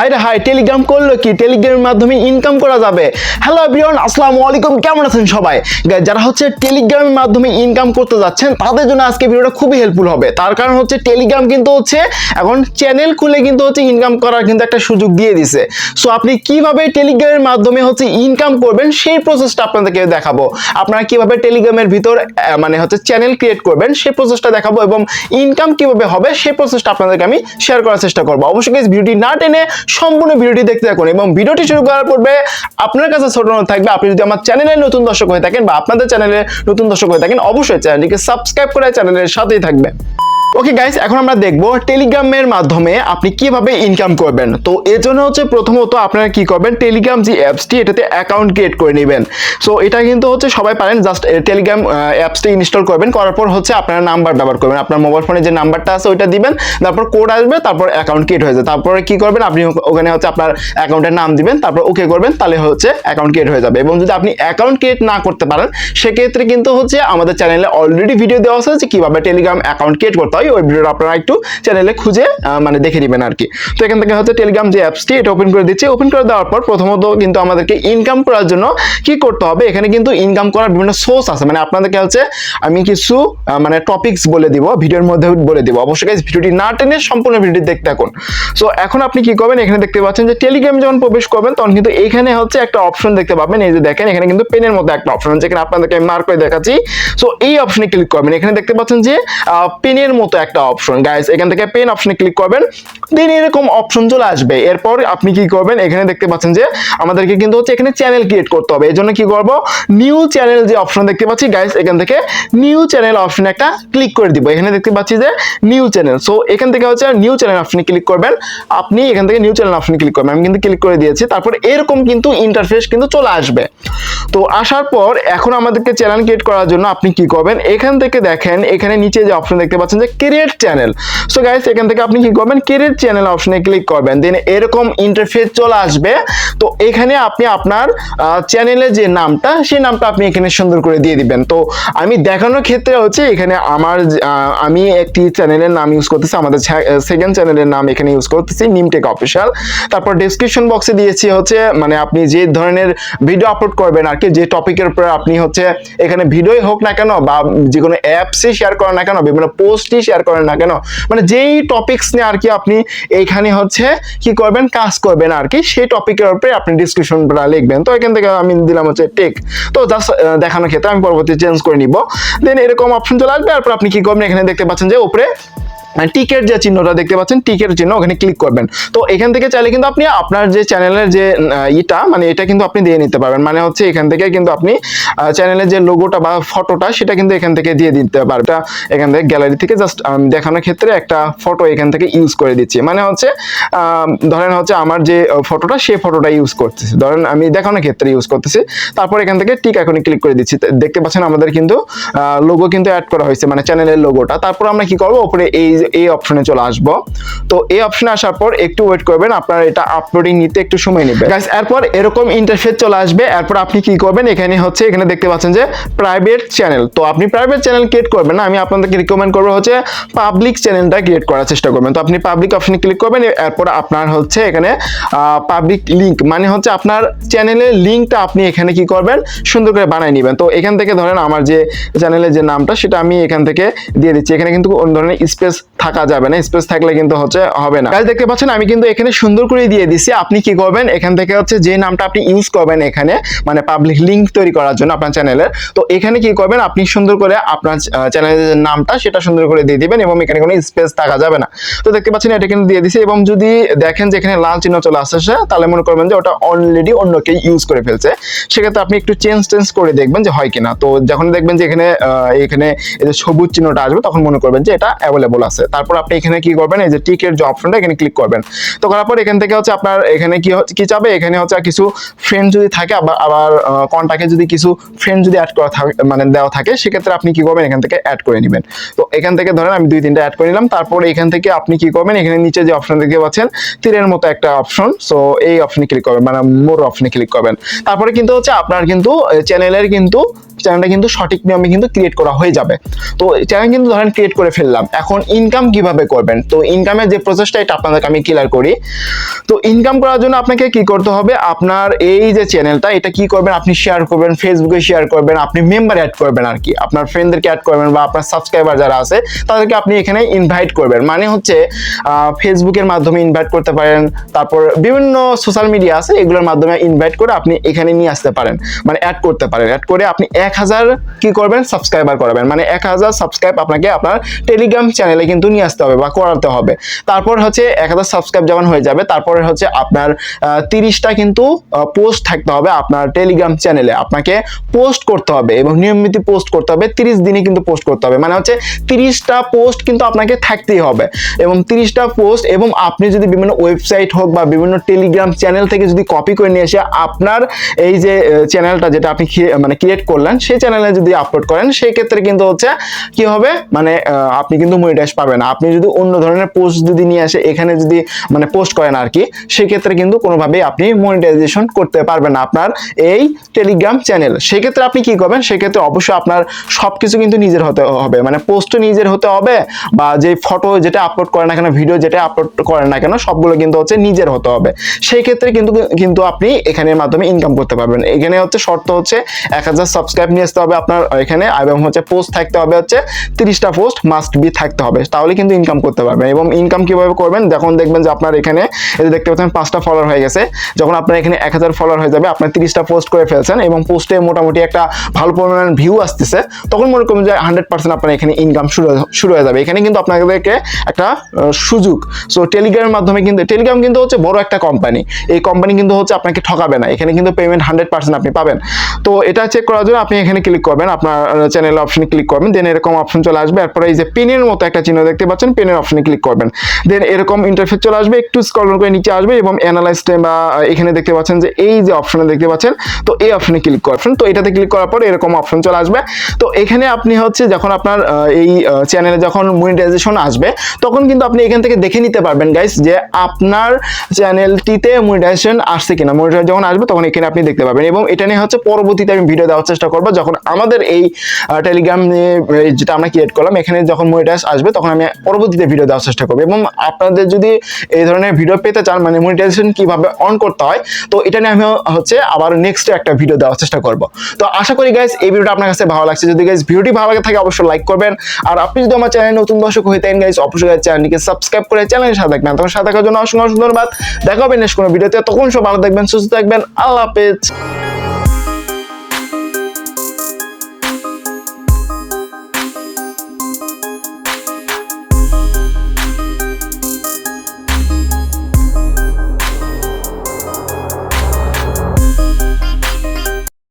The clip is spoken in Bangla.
হাই রে হাই টেলিগ্রাম করল কি? টেলিগ্রামের মাধ্যমে ইনকাম করা যাবে? হ্যালো এভরিওয়ান আসসালামু আলাইকুম, কেমন আছেন সবাই? যারা হচ্ছে টেলিগ্রামের মাধ্যমে ইনকাম করতে যাচ্ছেন, তাদের জন্য আজকে ভিডিওটা খুবই হেল্পফুল হবে। তার কারণ হচ্ছে টেলিগ্রাম কিন্তু হচ্ছে, এখন চ্যানেল খুলে কিন্তু হচ্ছে ইনকাম করার কিন্তু একটা সুযোগ দিয়ে দিছে। সো আপনি কীভাবে টেলিগ্রামের মাধ্যমে হচ্ছে ইনকাম করবেন, সেই প্রসেসটা আপনাদেরকে দেখাবো। আপনারা কীভাবে টেলিগ্রামের ভিতর মানে হচ্ছে চ্যানেল ক্রিয়েট করবেন, সেই প্রসেসটা দেখাবো এবং ইনকাম কীভাবে হবে, সেই প্রসেসটা আপনাদেরকে আমি শেয়ার করার চেষ্টা করব। অবশ্যই ভিডিওটি না টেনে সম্পূর্ণ ভিডিওটি দেখতে থাকুন এবং ভিডিওটি শুরু করার পূর্বে আপনার কাছে ছোট থাকবে, আপনি যদি আমার চ্যানেলে নতুন দর্শক হয়ে থাকেন বা আপনাদের চ্যানেলে নতুন দর্শক হয়ে থাকেন, অবশ্যই চ্যানেলটিকে সাবস্ক্রাইব করে চ্যানেলের সাথেই থাকবেন ওকে গাইস এখন আমরা দেখব টেলিগ্রামের মাধ্যমে আপনি কীভাবে ইনকাম করবেন। তো এর জন্য হচ্ছে প্রথমত আপনারা কি করবেন? টেলিগ্রাম যে অ্যাপসটি এটাতে অ্যাকাউন্ট ক্রিয়েট করে নেবেন। সো এটা কিন্তু হচ্ছে সবাই পারেন জাস্ট টেলিগ্রাম অ্যাপসটি ইনস্টল করবেন, করার পর হচ্ছে আপনারা নাম্বার ব্যবহার করবেন। আপনার মোবাইল ফোনে যে নাম্বারটা আছে, ওইটা দিবেন, তারপর কোড আসবে, তারপর অ্যাকাউন্ট ক্রিয়েট হয়ে যাবে তারপরে কি করবেন? আপনি ওখানে হচ্ছে আপনার অ্যাকাউন্টের নাম দিবেন, তারপর ওকে করবেন, তাহলে হচ্ছে অ্যাকাউন্ট ক্রিয়েট হয়ে যাবে। এবং যদি আপনি অ্যাকাউন্ট ক্রিয়েট না করতে পারেন, সেক্ষেত্রে কিন্তু হচ্ছে আমাদের চ্যানেলে অলরেডি ভিডিও দেওয়া আছে যে কীভাবে টেলিগ্রাম অ্যাকাউন্ট ক্রিয়েট করতে ওই ভিডিওটা আপনারা একটু চ্যানেলে খুঁজে মানে দেখে নেবেন আর কি তো এখান থেকে হচ্ছে টেলিগ্রাম যে অ্যাপসটি এটা ওপেন করে দিচ্ছি। ওপেন করে দেওয়ার পর প্রথমত কিন্তু আমাদেরকে ইনকাম করার জন্য কি করতে হবে? এখানে কিন্তু ইনকাম করার বিভিন্ন সোর্স আছে। মানে আপনাদেরকে হচ্ছে আমি কিছু মানে বলে দিব, ভিডিওর মধ্যে বলে দিব। অবশ্যই ভিডিওটি না টেনে সম্পূর্ণ দেখতে থাকুন। সো এখন আপনি কি করবেন? এখানে দেখতে পাচ্ছেন যে টেলিগ্রাম যখন প্রবেশ করবেন, তখন কিন্তু এখানে হচ্ছে একটা অপশন দেখতে পাবেন। এই যে দেখেন, এখানে কিন্তু পেনের মধ্যে একটা অপশন এখানে আপনাদেরকে আমি মার্ক করে দেখাচ্ছি। সো এই অপশনে ক্লিক করবেন। এখানে দেখতে পাচ্ছেন যে পেনের মতো একটা অপশন গাইস এখান থেকে পেন অপশনে ক্লিক করবেন দেন এরকম অপশন চলে আসবে। এরপর আপনি কি করবেন, এখানে দেখতে পাচ্ছেন যে আমাদেরকে কিন্তু হচ্ছে এখানে চ্যানেল ক্রিয়েট করতে হবে। এই জন্য কি করব নিউ চ্যানেল যে অপশন দেখতে পাচ্ছি গাইস এখান থেকে নিউ চ্যানেল অপশনে একটা ক্লিক করে দিব। এখানে দেখতে পাচ্ছি যে নিউ চ্যানেল সো এখান থেকে হচ্ছে নিউ চ্যানেল অপশনে ক্লিক করবেন। আপনি এখান থেকে নিউ চ্যানেল অপশনে ক্লিক করবেন। আমি কিন্তু ক্লিক করে দিয়েছি। তারপর এরকম কিন্তু ইন্টারফেস কিন্তু চলে আসবে। তো আসার পর এখন আমাদেরকে চ্যানেল ক্রিয়েট করার জন্য আপনি কি করবেন, এখান থেকে দেখেন, এখানে নিচে যে অপশন দেখতে পাচ্ছেন যে ক্রিয়েট চ্যানেল সো গাইস এখান থেকে আপনি কি করবেন? ক্রিয়েট চ্যানেল অপশনে ক্লিক করবেন। দেন এরকম ইন্টারফেস চলে আসবে। তো এখানে আপনি আপনার চ্যানেলের যে নামটা, সেই নামটা আপনি এখানে সুন্দর করে দিয়ে দিবেন। তো আমি দেখানোর ক্ষেত্রে হচ্ছে এখানে আমার আমি একটি চ্যানেলের নাম ইউজ করতেছি। আমাদের সেকেন্ড চ্যানেলের নাম এখানে ইউজ করতেছি নিমটেক অফিসিয়াল তারপর ডেসক্রিপশন বক্সে দিয়েছি হচ্ছে মানে আপনি যে ধরনের ভিডিও আপলোড করবেন আর কি, যে টপিকের উপরে আপনি হচ্ছে, এখানে ভিডিওই হোক না কেন বা যে কোনো অ্যাপসই শেয়ার করেন না কেন, বিভিন্ন পোস্টই শেয়ার করেন না কেন? মানে যেই টপিকস নিয়ে আর কি আপনি এইখানে হচ্ছে কি করবেন, কাজ করবেন আর কি, সেই টপিকের উপরে আপনি ডিসক্রিপশনটা লিখবেন। তো এখান থেকে আমি দিলাম হচ্ছে টেক তো জাস্ট দেখানোর ক্ষেত্রে আমি পরবর্তী চেঞ্জ করে নিব। দেন এরকম অপশন চলে আসবে, তারপর আপনি কি করবেন, এখানে দেখতে পাচ্ছেন যে উপরে টিকেট যে চিহ্নটা দেখতে পাচ্ছেন টিকের চিহ্ন, ওখানে ক্লিক করবেন। তো এখান থেকে চাইলে কিন্তু আপনি আপনার যে চ্যানেলের যে ইটা মানে এটা কিন্তু আপনি দিয়ে নিতে পারবেন। মানে হচ্ছে এখান থেকে কিন্তু আপনি চ্যানেলের যে লোগোটা বা ফটোটা সেটা কিন্তু এখান থেকে দিয়ে দিতে পারবেন। এখান থেকে গ্যালারি থেকে জাস্ট দেখানোর ক্ষেত্রে একটা ফটো এখান থেকে ইউজ করে দিচ্ছি। মানে হচ্ছে ধরেন হচ্ছে আমার যে ফটোটা সেই ফটোটা ইউজ করতেছি। ধরেন আমি দেখানোর ক্ষেত্রে ইউজ করতেছি। তারপর এখান থেকে টিক এখনই ক্লিক করে দিচ্ছি। দেখতে পাচ্ছেন আমাদের কিন্তু লোগো কিন্তু অ্যাড করা হয়েছে মানে চ্যানেলের লোগোটা তারপর আমরা কি করব? ওপরে এই এই অপশনে চলে আসব। তো এই অপশনে আসার পর একটু ওয়েট করবেন, আপনার এটা আপলোডিং নিতে একটু সময় নেবে গাইস এরপর এরকম ইন্টারফেস চলে আসবে, এরপর আপনি কি করবেন, এখানে হচ্ছে, এখানে দেখতে পাচ্ছেন যে প্রাইভেট চ্যানেল তো আপনি প্রাইভেট চ্যানেল ক্রিয়েট করবেন না, আমি আপনাদেরকে রিকমেন্ড করব হচ্ছে পাবলিক চ্যানেলটা ক্রিয়েট করার চেষ্টা করবেন। তো আপনি পাবলিক অপশনে ক্লিক করবেন, এরপর আপনার হচ্ছে এখানে পাবলিক লিংক মানে হচ্ছে আপনার চ্যানেলের লিঙ্কটা আপনি এখানে কি করবেন, সুন্দর করে বানিয়ে নেবেন। তো এখান থেকে ধরেন আমার যে চ্যানেলের যে নামটা, সেটা আমি এখান থেকে দিয়ে দিচ্ছি। এখানে কিন্তু অন্য ধরনের স্পেস থাকা যাবে না স্পেস থাকলে কিন্তু হচ্ছে হবে না। Guys, দেখতে পাচ্ছেন আমি কিন্তু এখানে সুন্দর করে দিয়ে দিছি। আপনি কি করবেন? এখান থেকে হচ্ছে যে নামটা আপনি ইউজ করবেন এখানে মানে পাবলিক লিংক তৈরি করার জন্য আপনার চ্যানেলের তো এখানে কি করবেন? আপনি সুন্দর করে আপনার চ্যানেলের যে নামটা সেটা সুন্দর করে দিয়ে দিবেন এবং এখানে কোনো স্পেস থাকা যাবে না। তো দেখতে পাচ্ছেন এটা কিন্তু দিয়ে দিছি এবং যদি দেখেন যে এখানে লাল চিহ্ন চলে আসছে তাহলে মনে করবেন যে ওটা অলরেডি অন্য কেউ ইউজ করে ফেলছে। সেক্ষেত্রে আপনি একটু চেঞ্জ টেঞ্জ করে দেখবেন যে হয় কিনা। তো যখন দেখবেন যে এখানে এখানে এই যে সবুজ চিহ্নটা আসবে তখন মনে করবেন যে এটা অ্যাভেলেবল আছে। তারপর আপনি এখানে কি করবেন, এই যে টিকের যে অপশনটা এখানে ক্লিক করবেন। তো করার পর এখান থেকে হচ্ছে আপনার এখানে কি কি চাবে এখানে হচ্ছে কিছু ফ্রেন্ড যদি থাকে, আবার আবার কন্টাক্টে যদি কিছু ফ্রেন্ড যদি অ্যাড করা থাকে মানে দেওয়া থাকে, সেক্ষেত্রে আপনি কি করবেন? এখান থেকে অ্যাড করে নেবেন। তো এখান থেকে ধরেন আমি দুই তিনটা অ্যাড করে নিলাম, তারপর এখান থেকে আপনি কি করবেন? এখানে নিচে যে অপশন দেখতে পাচ্ছেন, তীরের মতো একটা অপশন সো এই অপশনে ক্লিক করবেন মানে মোর অপশনে ক্লিক করবেন। তারপরে কিন্তু হচ্ছে আপনার কিন্তু চ্যানেলের কিন্তু চ্যানেলটা কিন্তু সঠিক নিয়মে কিন্তু ক্রিয়েট করা হয়ে যাবে। তো চ্যানেল কিন্তু ধরেন ক্রিয়েট করে ফেললাম। এখন ইনকাম ইনকাম কীভাবে করবেন? তো ইনকামের যে প্রসেসটা এটা আপনাদেরকে আমি ক্লিয়ার করি। তো ইনকাম করার জন্য আপনাকে কি করতে হবে? আপনার এই যে চ্যানেলটা এটা কি করবেন? আপনি শেয়ার করবেন ফেসবুকে শেয়ার করবেন, আপনি মেম্বার অ্যাড করবেন আর কি। আপনার ফ্রেন্ডদেরকে অ্যাড করবেন বা আপনার সাবস্ক্রাইবার যারা আছে, তাদেরকে আপনি এখানে ইনভাইট করবেন। মানে হচ্ছে ফেসবুকের মাধ্যমে ইনভাইট করতে পারেন, তারপর বিভিন্ন সোশ্যাল মিডিয়া আছে, এগুলোর মাধ্যমে ইনভাইট করে আপনি এখানে নিয়ে আসতে পারেন। মানে অ্যাড করতে পারেন। অ্যাড করে আপনি এক হাজার কি করবেন? সাবস্ক্রাইবার করাবেন। মানে এক হাজার সাবস্ক্রাইব আপনাকে আপনার টেলিগ্রাম চ্যানেলে কিন্তু নিয়ে আসতে হবে বা করাতে হবে। তারপর হচ্ছে এক হাজার সাবস্ক্রাইব যখন হয়ে যাবে, তারপরে হচ্ছে আপনার তিরিশটা কিন্তু পোস্ট থাকতে হবে আপনার টেলিগ্রাম চ্যানেলে আপনাকে পোস্ট করতে হবে এবং নিয়মিত পোস্ট করতে হবে, তিরিশ দিনে কিন্তু পোস্ট করতে হবে। মানে হচ্ছে তিরিশটা পোস্ট কিন্তু আপনাকে থাকতেই হবে। এবং তিরিশটা পোস্ট এবং আপনি যদি বিভিন্ন ওয়েবসাইট হোক বা বিভিন্ন টেলিগ্রাম চ্যানেল থেকে যদি কপি করে নিয়ে এসে আপনার এই যে চ্যানেলটা যেটা আপনি মানে ক্রিয়েট করলেন, সেই চ্যানেলে যদি আপলোড করেন, সেই ক্ষেত্রে কিন্তু হচ্ছে কি হবে? মানে আপনি কিন্তু মনিটাইজ পাবেন। না। আপনি যদি অন্য ধরনের পোস্ট যদি নিয়ে আসে, এখানে যদি মানে পোস্ট করেন আর কি, সেক্ষেত্রে কিন্তু কোনোভাবেই আপনি মনিটাইজেশন করতে পারবেন না আপনার এই টেলিগ্রাম চ্যানেল সেক্ষেত্রে আপনি কি করবেন? সেক্ষেত্রে অবশ্যই আপনার সব কিছু কিন্তু নিজের হতে হবে। মানে পোস্টও নিজের হতে হবে বা যে ফটো যেটা আপলোড করেন না কেন ভিডিও যেটা আপলোড করেন না কেন, সবগুলো কিন্তু হচ্ছে নিজের হতে হবে। সেই ক্ষেত্রে কিন্তু কিন্তু আপনি এখানের মাধ্যমে ইনকাম করতে পারবেন। এখানে হচ্ছে শর্ত হচ্ছে এক হাজার সাবস্ক্রাইব নিয়ে আসতে হবে আপনার, এখানে এবং হচ্ছে পোস্ট থাকতে হবে হচ্ছে তিরিশটা পোস্ট মাস্ট বি থাকতে হবে। তাহলে কিন্তু ইনকাম করতে পারবেন এবং ইনকাম কীভাবে করবেন? যখন দেখবেন যে আপনার এখানে এই যে দেখতে পাচ্ছেন, পাঁচটা ফলোয়ার হয়ে গেছে। যখন আপনার এখানে এক হাজার ফলোয়ার হয়ে যাবে আপনার তিরিশটা পোস্ট করে ফেলছেন এবং পোস্টে মোটামুটি একটা ভালো পরিমাণ ভিউ আসতেছে, তখন মনে করুন যে হান্ড্রেড পার্সেন্ট আপনার এখানে ইনকাম শুরু শুরু হয়ে যাবে। এখানে কিন্তু আপনাদেরকে একটা সুযোগ। সো টেলিগ্রামের মাধ্যমে কিন্তু টেলিগ্রাম কিন্তু হচ্ছে বড় একটা কোম্পানি এই কোম্পানি কিন্তু হচ্ছে আপনাকে ঠকাবে না। এখানে কিন্তু পেমেন্ট হান্ড্রেড পার্সেন্ট আপনি পাবেন। তো এটা চেক করার জন্য আপনি এখানে ক্লিক করবেন। আপনার চ্যানেল অপশনে ক্লিক করবেন। দেন এরকম অপশন চলে আসবে। এরপরে এই যে পেনের মতো একটা চিহ্ন দেখতে পাচ্ছেন পেনের অপশনে ক্লিক করবেন। দেন এরকম ইন্টারফেস চলে আসবে, একটু স্ক্রল করে নিচে আসবে এবং অ্যানালাইজ বা এখানে দেখতে পাচ্ছেন যে এই যে অপশনে দেখতে পাচ্ছেন, তো এই অপশনে ক্লিক করবেন তো এটাতে ক্লিক করার পর এরকম অপশন চলে আসবে। তো এখানে আপনি হচ্ছে যখন আপনার এই চ্যানেলে যখন মনিটাইজেশন আসবে, তখন কিন্তু আপনি এখান থেকে দেখে নিতে পারবেন গাইস যে আপনার চ্যানেলটিতে মনিটাইজেশন আসছে কিনা। মনিটাইজ যখন আসবে, তখন এখানে আপনি দেখতে পাবেন এবং এটা নিয়ে হচ্ছে পরবর্তীতে আমি ভিডিও দেওয়ার চেষ্টা করব। যখন আমাদের এই টেলিগ্রাম যেটা আমরা ক্রিয়েট করলাম, এখানে যখন মনিটাইজ আসবে, তখন আমি পরবর্তীতে ভিডিও দেওয়ার চেষ্টা করব। এবং আপনাদের যদি এই ধরনের ভিডিও পেতে চান মানে মনিটাইজেশন কীভাবে অন করতে হয়, তো এটা নিয়ে আমি হচ্ছে আবার নেক্সট একটা ভিডিও দেওয়ার চেষ্টা করব। তো আশা করি গাইজ এই ভিডিওটা আপনার কাছে ভালো লাগছে। যদি গাইজ ভিডিওটি ভালো লাগে থাকে, অবশ্যই লাইক করবেন। আর আপনি যদি আমার চ্যানেলে নতুন দর্শক হয়ে থাকেন গাইজ অবশ্যই চ্যানেলটিকে সাবস্ক্রাইব করে চ্যানেলের সাথে থাকবেন। তখন সাথে থাকার জন্য অসংখ্য অসংখ্য ধন্যবাদ। দেখা হবে নেক্সট কোনো ভিডিওতে তখন সব ভালো থাকবেন, সুস্থ থাকবেন। আল্লাহ হাফেজ।